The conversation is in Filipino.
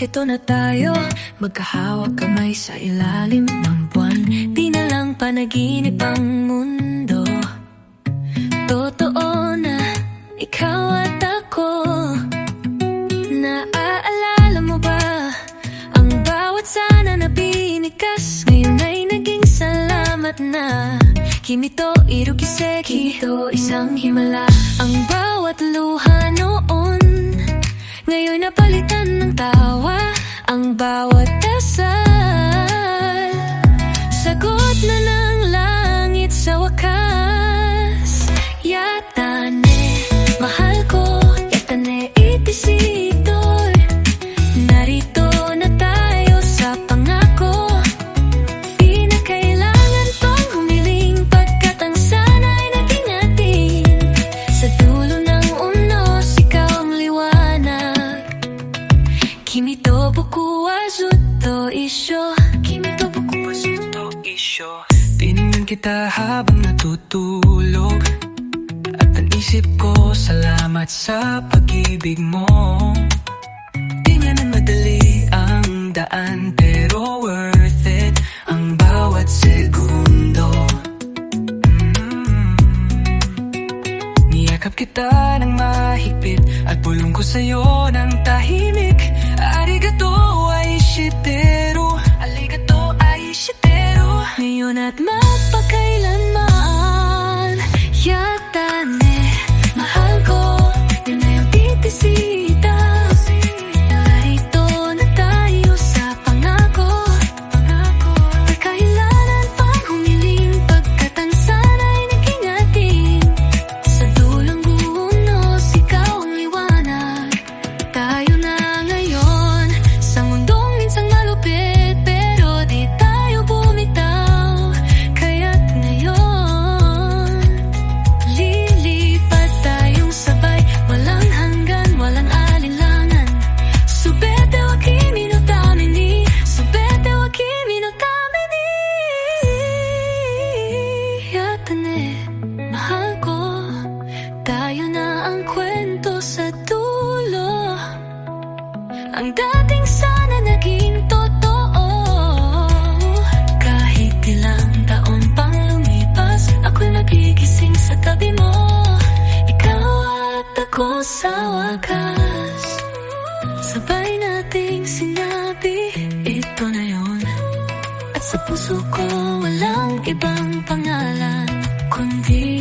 Narito na tayo, magkahawak kamay sa ilalim ng buwan. Di na lang panaginip ang mundo. Totoo na, ikaw at ako. Naaalala mo ba Ang bawat sana na binikas Ngayon ay naging salamat na. Kimito, irukiseki Kimito, isang himala. Ang bawat luha noon Kimi to boku wa zutto isyo Kimi to boku wa zutto isyo Tinignan kita habang natutulog At ang isip ko, salamat sa pag-ibig mo Di nga na madali ang daan Pero worth it ang bawat segundo Mm. Niyakap kita ng mahigpit At bulong ko sa'yo ng tahimik obrigatório. Ang dating sana naging totoo. Kahit ilang taon pang lumipas Ako'y nagigising sa tabi mo. Ikaw at ako sa wakas. Sabay nating sinabi Ito na yon At sa puso ko walang ibang pangalan Kundi